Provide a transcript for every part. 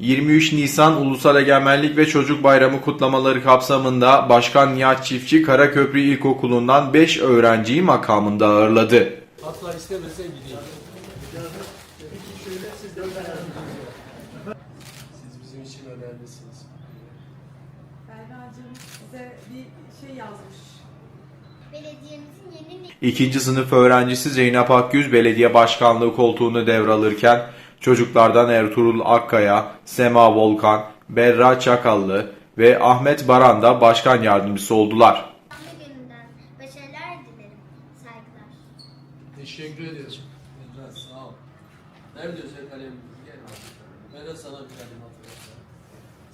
23 Nisan Ulusal Egemenlik ve Çocuk Bayramı kutlamaları kapsamında Başkan Nihat Çiftçi Karaköprü İlkokulu'ndan 5 öğrenciyi makamında ağırladı. Hatta istemese gideyim. Siz bizim için önemlisiniz. Berra'cığım size bir şey yazmış. Belediyemizin yeni İkinci sınıf öğrencisi Zeynep Akgüz belediye başkanlığı koltuğunu devralırken çocuklardan Ertuğrul Akkaya, Sema Volkan, Berra Çakallı ve Ahmet Baran da başkan yardımcısı oldular. Teşekkür ediyoruz. Sağ ol. Nerede özel kalemimiz? Gel. Ben de sana bir talimat vereceğim.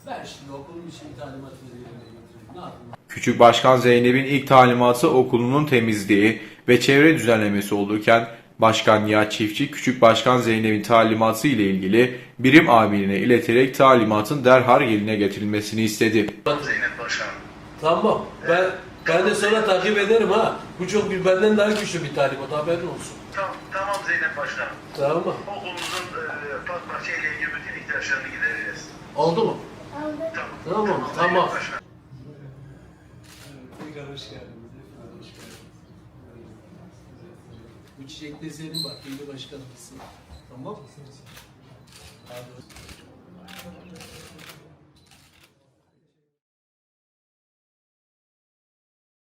Ben şimdi okulum için bir talimatınızı yerine getireyim. Ne yapayım? Küçük Başkan Zeynep'in ilk talimatı okulunun temizliği ve çevre düzenlemesi olurken Başkan Nihat Çiftçi Küçük Başkan Zeynep'in talimatı ile ilgili birim amirine ileterek talimatın derhal yerine getirilmesini istedi. Zeynep Başkanım. Tamam. Ben ben de sonra takip ederim ha. Bu çok bir benden daha güçlü bir talimat haberin olsun. Tamam, tamam Zeynep Başkanım. Tamam? Okulumuzun e, park bahçeyle ilgili bütün ihtiyaçlarını gidereceğiz. Oldu mu? Tamam. Tamam, tamam. Zeynep Başkanım. Tekrar hoş geldiniz. Tekrar hoş geldiniz. Bu çiçek de senin bak, yeni başkanımızsın. Tamam mı? Hadi.